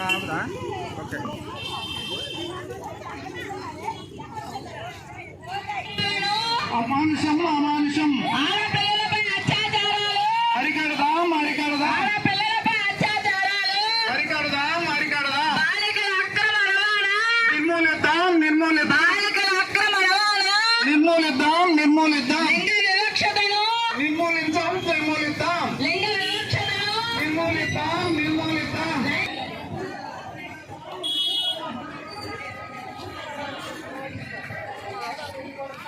అవునా ఓకే. అమానుషం. అమానుషం అరికడదాం అరికడదాం.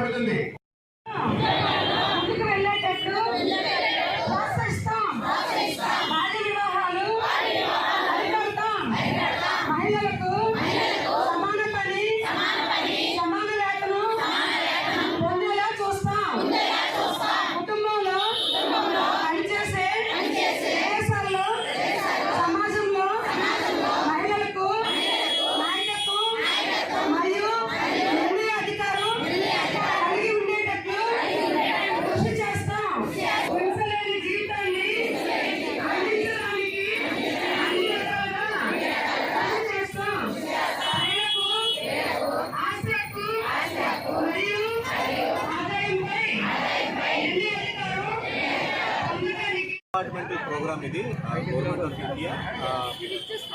దేశంగా డిపార్ట్మెంట్ ప్రోగ్రామ్ ఇది గవర్నమెంట్ ఆఫ్ ఇండియా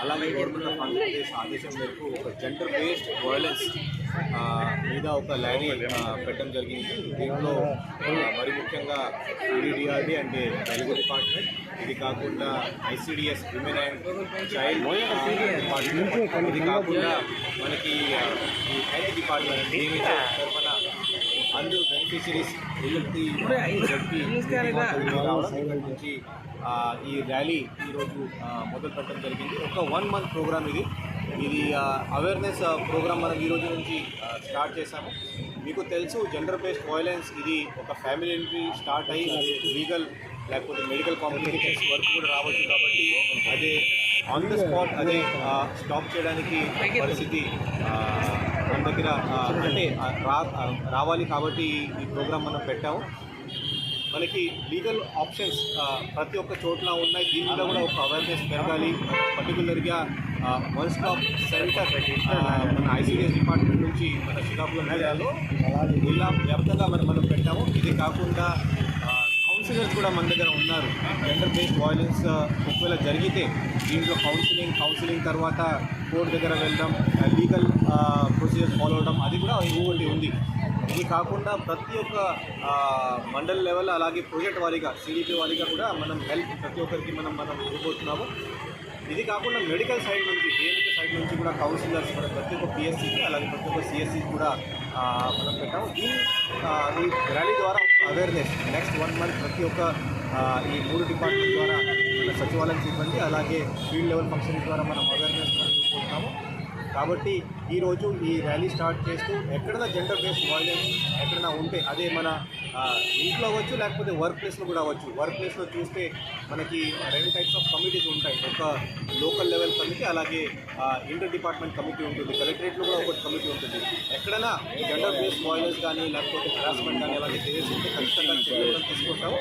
అలాగే గవర్నమెంట్ ఆఫ్ ఆంధ్రప్రదేశ్ ఆదేశం మేరకు ఒక జెండర్ బేస్డ్ వైలెన్స్ మీద ఒక ల్యారీ పెట్టడం జరిగింది. దీంట్లో మరి ముఖ్యంగా ఈడీడీఆర్డీ అంటే తెలుగు డిపార్ట్మెంట్ ఇది కాకుండా ICDS women and child department ఇది కాకుండా మనకి హెల్త్ డిపార్ట్మెంట్ డిఎంహెచ్ఓ అందరూ బెనిఫిషరీస్ చెప్పి నుంచి ఈ ర్యాలీ ఈరోజు మొదలు పెట్టడం జరిగింది. ఒక వన్ మంత్ ప్రోగ్రామ్ ఇది. ఇది అవేర్నెస్ ప్రోగ్రామ్ మనం ఈ రోజు నుంచి స్టార్ట్ చేశాము. మీకు తెలుసు జెండర్ బేస్డ్ వైలెన్స్ ఇది ఒక ఫ్యామిలీ నుంచి స్టార్ట్ అయ్యి లీగల్ లేకపోతే మెడికల్ కాంప్లికేషన్స్ వరకు కూడా రావచ్చు కాబట్టి అదే ఆన్ ద స్పాట్ అదే స్టాప్ చేయడానికి పరిస్థితి దగ్గర అంటే రావాలి కాబట్టి ఈ- ప్రోగ్రామ్ మనం పెట్టాము. మనకి లీగల్ ఆప్షన్స్ ప్రతి ఒక్క చోట్ల ఉన్నాయి. దీని మీద కూడా ఒక అవేర్నెస్ పెరగాలి. పర్టికులర్గా వన్ స్టాప్ సెంటర్ మన ఐసీడీఎస్ డిపార్ట్మెంట్ నుంచి మన శ్రీకాకుళం జిల్లాలో జిల్లా వ్యాప్తంగా మనం మనం పెట్టాము. ఇది కాకుండా కౌన్సిలర్స్ కూడా మన దగ్గర ఉన్నారు. జెండర్ బేస్డ్ వైలెన్స్ ఒకవేళ జరిగితే దీంట్లో కౌన్సిలింగ్ కౌన్సిలింగ్ తర్వాత కోర్టు దగ్గర వెళ్ళడం లీగల్ ప్రొసీజర్స్ ఫాలో అవడం అది కూడా ఇంకోటి ఉంది. ఇది కాకుండా ప్రతి ఒక్క uh, మండల్ లెవెల్ అలాగే ప్రాజెక్ట్ వారీగా సిడిపి వారీగా కూడా మనం హెల్ప్ ప్రతి ఒక్కరికి మనం మనం ఇవ్వబోతున్నాము. ఇది కాకుండా మెడికల్ సైడ్ నుంచి డిఎంకే సైడ్ నుంచి కూడా కౌన్సిలర్స్ మనం ప్రతి ఒక్క పిఎస్సికి అలాగే ప్రతి ఒక్క సిఎస్సి కూడా uh, మనం పెట్టాము. Uh, ఈ ఈ ర్యాలీ ద్వారా అవేర్నెస్ నెక్స్ట్ వన్ మంత్ ప్రతి ఒక్క ఈ మూడు డిపార్ట్మెంట్ ద్వారా మన సచివాలయం సిబ్బంది అలాగే ఫీల్డ్ లెవెల్ ఫంక్షన్ ద్వారా మనం అవేర్నెస్ మనం కాబట్టి ఈరోజు ఈ ర్యాలీ స్టార్ట్ చేస్తూ ఎక్కడైనా జెండర్ బేస్డ్ వాయిలెన్స్ ఎక్కడైనా ఉంటే అదే మన ఇంట్లో అవ్వచ్చు లేకపోతే వర్క్ ప్లేస్లో కూడా అవ్వచ్చు. వర్క్ ప్లేస్లో చూస్తే మనకి రెండు టైప్స్ ఆఫ్ కమిటీస్ ఉంటాయి. ఒక లోకల్ లెవెల్ కమిటీ అలాగే ఇంటర్ డిపార్ట్మెంట్ కమిటీ ఉంటుంది. కలెక్టరేట్లో కూడా ఒకటి కమిటీ ఉంటుంది. ఎక్కడైనా జెండర్ బేస్డ్ వాయిలెన్స్ కానీ లేకపోతే హెరాస్మెంట్ కానీ అలాగే చేసి ఉంటే ఖచ్చితంగా చర్యలు తీసుకుంటాము